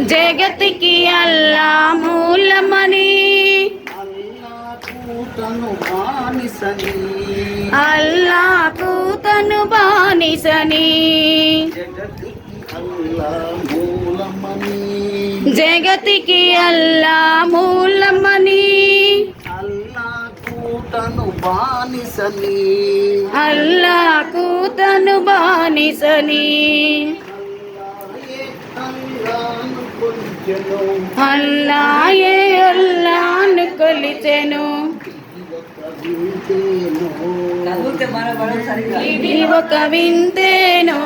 జగతికి అల్లా మూలమని. అల్లాకు తను బానిసని. అల్లాకు తను బానిసని. జగతికి అల్లా మూలమని. బానిసని. అల్లాకు తను బానిసని. అల్లాయే అల్లాను కొలిచెను. ఇది ఒక వింతేనో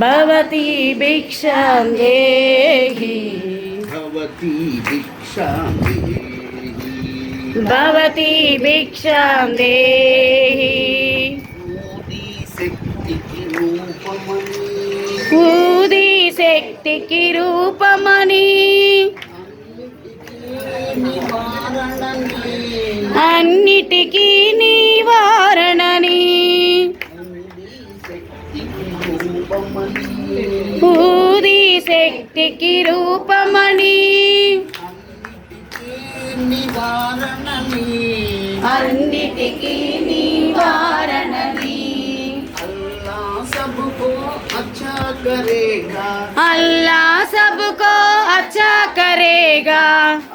భవతి భిక్షాం దేహి. భవతి భిక్షాం దేహి మోదీ శక్తికి రూపమని ఊది శక్తికి రూపమని అన్నిటికీ నివారణని శక్తికి రూపమని శక్తికి రూపమని. నివారణని అన్నిటికీ నివారణని అల్లా సబ్కో అచ్చా కరేగా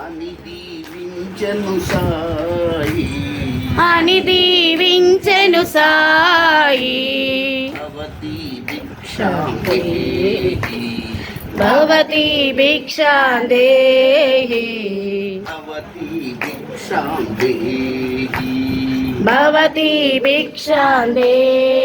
అని దీవించను సాయి. అని దీవించెను సాయి భవతి భిక్షామి భవతి భిక్షాందేహి భవతి భిక్షామి భవతి భిక్షాందే